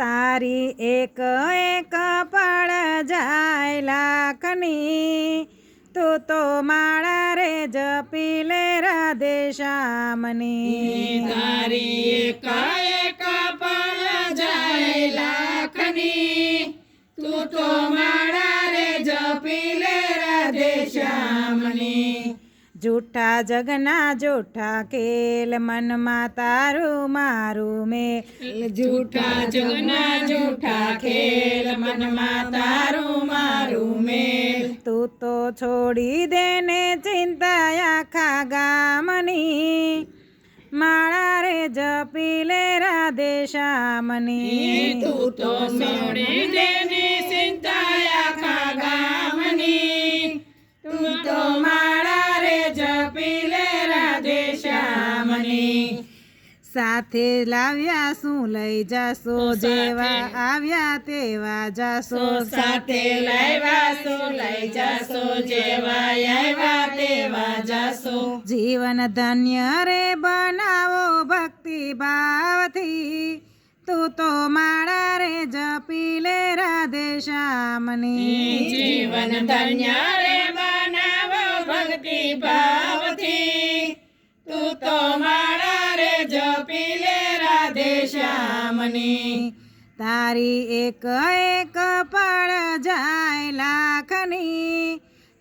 તારી એક એક પળ જાય લાખની. તું તો માળા રે જપી લે રાધે શ્યામની. તારી એક એક પળ જાય લાખની. તું તો માળા રે જપી લે રાધે શ્યામની જૂઠા જગના જૂઠા કેલ મનમાં તારું મારું મેં. જૂઠા જગના જૂઠા ખેલ મનમાં તારું મારું મેલ તું તો છોડી દેને ચિંતા આખા ગામની. માળા રે જપી લે રાધે શ્યામની. તું તો છોડી દેને ચિંતા સાથે લાવ્યા શું લઈ જાશો? જેવા આવ્યા તેવા જાશો. સાથે લાવ્યા શું લઈ જાશો? જેવા આવ્યા તેવા જાશો. જીવન ધન્ય રે બનાવો ભક્તિ ભાવથી. તું તો માળા રે જપી લે રાધે શ્યામની. જીવન ધન્ય રે બનાવો ભક્તિ ભાવથી શ્યામની તારી એક એક પળ જાય લાખની.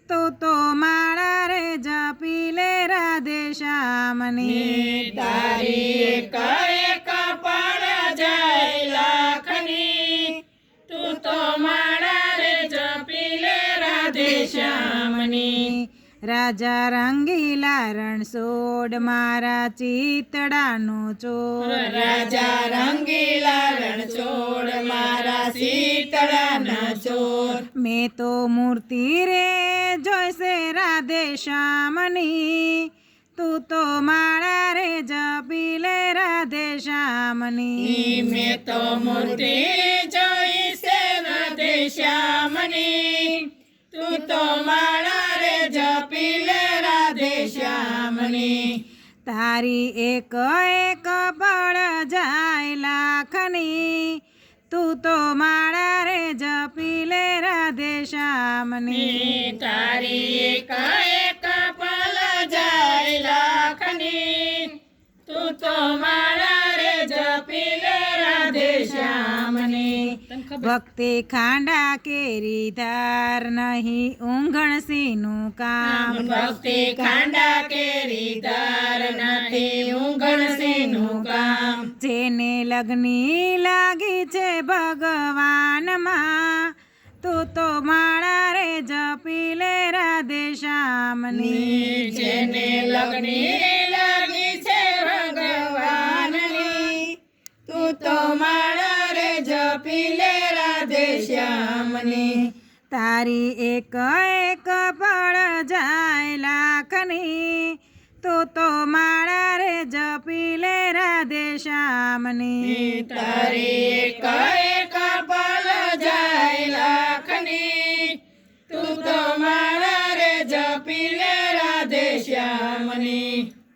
તું તો માળા રે જપી લે રાધે શ્યામની. તારી એક એક પળ જાય લાખની. તું તો માળા રે જપી લે રાધે શ્યામની. રાજા રંગીલા રણછોડ મારા ચિતડાનો ચોર. રાજા રંગીલા રણછોડ મારા શીતળાના ચોર. મેં તો મૂર્તિ રે જોઈશે રાધે શ્યામની. તું તો માળા રે જપી લે રાધે શ્યામની. મેં તો મૂર્તિ જોઈશે રાધે શ્યામની. તું તો માળા રે જપી લે રાધે શ્યામની. તારી એક એક પળ જાય લાખની. તું તો માળા રે જપી લે રાધે શ્યામની. તારી એક એક ભક્તિ ખાંડા કેરી ધાર નહીં ઊંઘણસીનું કામ. ભક્તિ ખાંડા કેરી ધાર નથી ઊંઘણસીનું કામ. જેને લગ્ની લાગી છે ભગવાનમાં તું તો માળા રે જપી લે રાધે શ્યામની. જેને લગ્ની પીલે રાધે શ્યામની તારી એક એક પળ જાય લાખની તું તો મારા રે જપી લે રાધે શ્યામની તારી એક એક પળ જાય લાખની